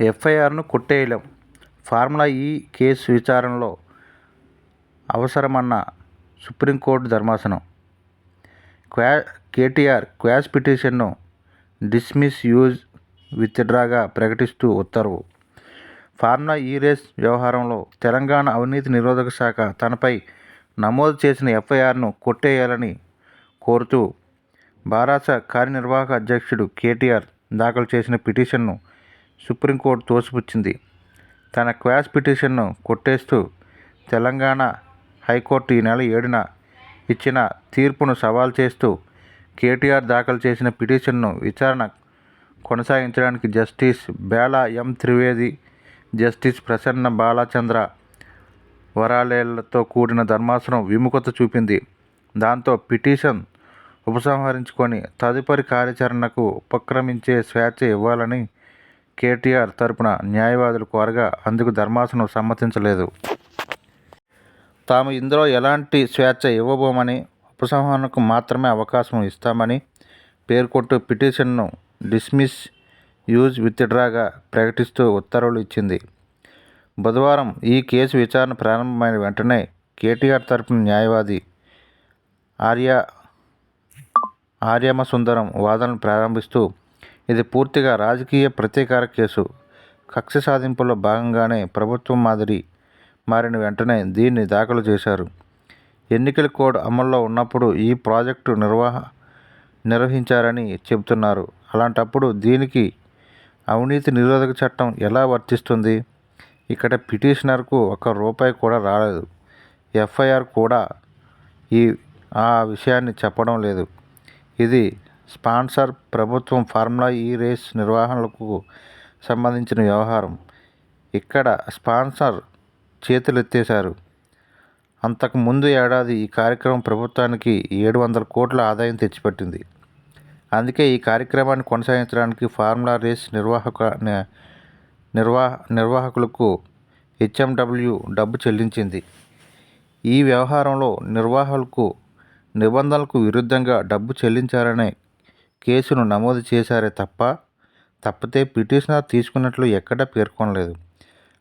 ఎఫ్ఐఆర్ను కొట్టేయలేం. Formula ఈ case విచారణలో అవసరమన్న supreme court ధర్మాసనం. క్వా కేటీఆర్ క్వాష్ పిటిషన్ను డిస్మిస్ యూజ్ విత్డ్రాగా ప్రకటిస్తూ ఉత్తర్వు. ఫార్ములా ఈ రేస్ వ్యవహారంలో తెలంగాణ అవినీతి నిరోధక శాఖ తనపై నమోదు చేసిన ఎఫ్ఐఆర్ను కొట్టేయాలని కోరుతూ భారాస కార్యనిర్వాహక అధ్యక్షుడు కేటీఆర్ దాఖలు చేసిన పిటిషన్ను సుప్రీంకోర్టు తోసిపుచ్చింది. తన క్వాష్ పిటిషన్ను కొట్టేస్తూ తెలంగాణ హైకోర్టు ఈ నెల ఏడున ఇచ్చిన తీర్పును సవాల్ చేస్తూ కేటీఆర్ దాఖలు చేసిన పిటిషన్ను విచారణ కొనసాగించడానికి justice Bela M Trivedi justice Prasanna Balachandra వరాలేలతో కూడిన ధర్మాసనం విముఖత చూపింది. దాంతో పిటిషన్ ఉపసంహరించుకొని తదుపరి కార్యాచరణకు ఉపక్రమించే స్వేచ్ఛ ఇవ్వాలని కేటీఆర్ తరపున న్యాయవాదులు కోరగా అందుకు ధర్మాసనం సమ్మతించలేదు. తాము ఇందులో ఎలాంటి స్వేచ్ఛ ఇవ్వబోమని ఉపసంహరణకు మాత్రమే అవకాశం ఇస్తామని పేర్కొంటూ పిటిషన్ను డిస్మిస్ యూజ్ విత్డ్రాగా ప్రకటిస్తూ ఉత్తర్వులు ఇచ్చింది. బుధవారం ఈ కేసు విచారణ ప్రారంభమైన వెంటనే కేటీఆర్ తరపున న్యాయవాది ఆర్య ఆర్యమ సుందరం వాదనలు ప్రారంభిస్తూ ఇది పూర్తిగా రాజకీయ ప్రతీకార కేసు. కక్ష సాధింపులో భాగంగానే ప్రభుత్వం మాదిరి మారిన వెంటనే దీన్ని దాఖలు చేశారు. ఎన్నికల కోడ్ అమల్లో ఉన్నప్పుడు ఈ ప్రాజెక్టు నిర్వహ నిర్వహించారని చెబుతున్నారు. అలాంటప్పుడు దీనికి అవినీతి నిరోధక చట్టం ఎలా వర్తిస్తుంది? ఇక్కడ పిటిషనర్కు ఒక్క రూపాయి కూడా రాలేదు. ఎఫ్ఐఆర్ కూడా ఈ ఆ విషయాన్ని చెప్పడం లేదు. ఇది స్పాన్సర్ ప్రభుత్వం ఫార్ములా ఈ రేస్ నిర్వహణలకు సంబంధించిన వ్యవహారం. ఇక్కడ స్పాన్సర్ చేతులెత్తేశారు. అంతకు ముందు ఏడాది ఈ కార్యక్రమం ప్రభుత్వానికి ఏడు వందల కోట్ల ఆదాయం తెచ్చిపెట్టింది. అందుకే ఈ కార్యక్రమాన్ని కొనసాగించడానికి ఫార్ములా రేస్ నిర్వాహక నిర్వాహ నిర్వాహకులకు హెచ్ఎండబ్ల్యూ డబ్బు చెల్లించింది. ఈ వ్యవహారంలో నిర్వాహకులకు నిబంధనలకు విరుద్ధంగా డబ్బు చెల్లించారనే కేసును నమోదు చేశారే తప్ప తప్పితే పిటిషనర్ తీసుకున్నట్లు ఎక్కడా పేర్కొనలేదు.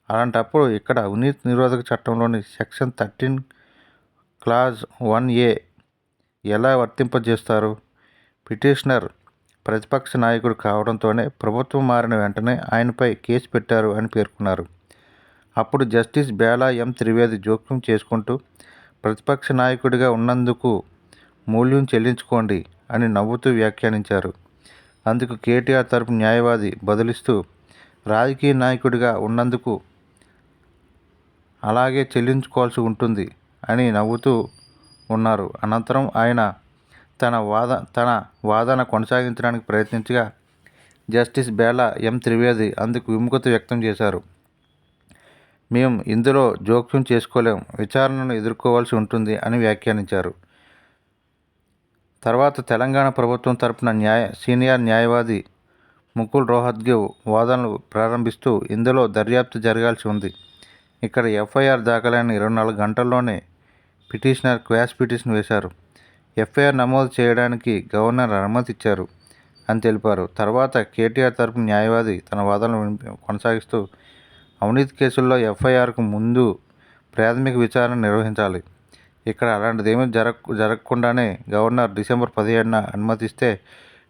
అలాంటప్పుడు ఇక్కడ అవినీతి నిరోధక చట్టంలోని section thirteen clause one A ఎలా వర్తింపజేస్తారు? పిటిషనర్ ప్రతిపక్ష నాయకుడు కావడంతోనే ప్రభుత్వం మారిన వెంటనే ఆయనపై కేసు పెట్టారు అని పేర్కొన్నారు. అప్పుడు జస్టిస్ బేలా ఎం త్రివేది జోక్యం చేసుకుంటూ ప్రతిపక్ష నాయకుడిగా ఉన్నందుకు మూల్యం చెల్లించుకోండి అని నవ్వుతూ వ్యాఖ్యానించారు. అందుకు కేటీఆర్ తరపు న్యాయవాది బదులిస్తూ రాజకీయ నాయకుడిగా ఉన్నందుకు అలాగే చెల్లించుకోవాల్సి ఉంటుంది అని నవ్వుతూ ఉన్నారు. అనంతరం ఆయన తన వాద తన వాదన కొనసాగించడానికి ప్రయత్నించగా జస్టిస్ బేలా ఎం. త్రివేది అందుకు విముఖత వ్యక్తం చేశారు. మేము ఇందులో జోక్యం చేసుకోలేం విచారణను ఎదుర్కోవాల్సి ఉంటుంది అని వ్యాఖ్యానించారు. తర్వాత తెలంగాణ ప్రభుత్వం తరపున న్యాయ సీనియర్ న్యాయవాది ముకుల్ రోహత్గి వాదనలు ప్రారంభిస్తూ ఇందులో దర్యాప్తు జరగాల్సి ఉంది. ఇక్కడ ఎఫ్ఐఆర్ దాఖలైన ఇరవై నాలుగు గంటల్లోనే పిటిషనర్ క్వాష్ పిటిషన్ వేశారు. ఎఫ్ఐఆర్ నమోదు చేయడానికి గవర్నర్ అనుమతి ఇచ్చారు అని తెలిపారు. తర్వాత కేటీఆర్ తరపు న్యాయవాది తన వాదనలు కొనసాగిస్తూ అవినీతి కేసుల్లో ఎఫ్ఐఆర్కు ముందు ప్రాథమిక విచారణ నిర్వహించాలి. ఇక్కడ అలాంటిదేమీ జరగ జరగకుండానే గవర్నర్ డిసెంబర్ పదిహేడున అనుమతిస్తే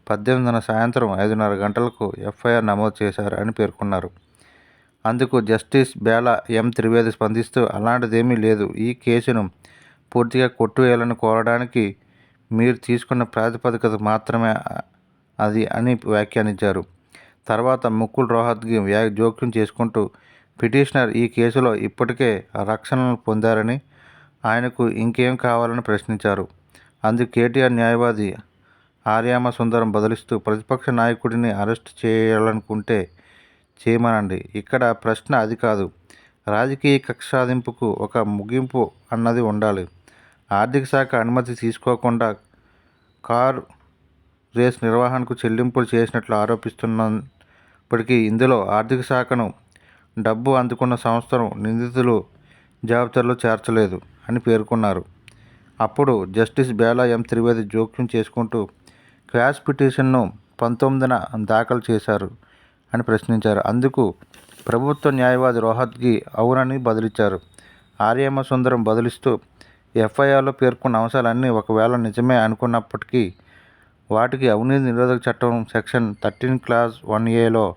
పద్దెనిమిదిన సాయంత్రం ఐదున్నర గంటలకు ఎఫ్ఐఆర్ నమోదు చేశారు అని పేర్కొన్నారు. అందుకు జస్టిస్ బేలా ఎం త్రివేది స్పందిస్తూ అలాంటిదేమీ లేదు. ఈ కేసును పూర్తిగా కొట్టువేయాలని కోరడానికి మీరు తీసుకున్న ప్రాతిపదికత మాత్రమే అది అని వ్యాఖ్యానించారు. తర్వాత ముకుల్ రోహత్గి వ్యా జోక్యం చేసుకుంటూ పిటిషనర్ ఈ కేసులో ఇప్పటికే రక్షణను పొందారని ఆయనకు ఇంకేం కావాలని ప్రశ్నించారు. అందుకు కేటీఆర్ న్యాయవాది ఆర్యామ సుందరం బదులిస్తూ ప్రతిపక్ష నాయకుడిని అరెస్ట్ చేయాలనుకుంటే చేయమనండి. ఇక్కడ ప్రశ్న అది కాదు. రాజకీయ కక్ష సాధింపుకు ఒక ముగింపు అన్నది ఉండాలి. ఆర్థిక శాఖ అనుమతి తీసుకోకుండా కారు రేస్ నిర్వహణకు చెల్లింపులు చేసినట్లు ఆరోపిస్తున్నప్పటికీ ఇందులో ఆర్థిక శాఖను డబ్బు అందుకున్న సంస్థను నిందితులు జాబితాలో చేర్చలేదు. అని పేర్కొన్నారు. అప్పుడు జస్టిస్ బేలా ఎం త్రివేది జోక్యం చేసుకుంటూ క్వాష్ పిటిషన్ను పంతొమ్మిదిన దాఖలు చేశారు అని ప్రశ్నించారు. అందుకు ప్రభుత్వ న్యాయవాది రోహత్కి అవునని బదులిచ్చారు. ఆర్యమ సుందరం బదిలిస్తూ ఎఫ్ఐఆర్లో పేర్కొన్న అంశాలన్నీ ఒకవేళ నిజమే అనుకున్నప్పటికీ వాటికి అవినీతి నిరోధక చట్టం సెక్షన్ థర్టీన్ క్లాస్ వన్ ఏలో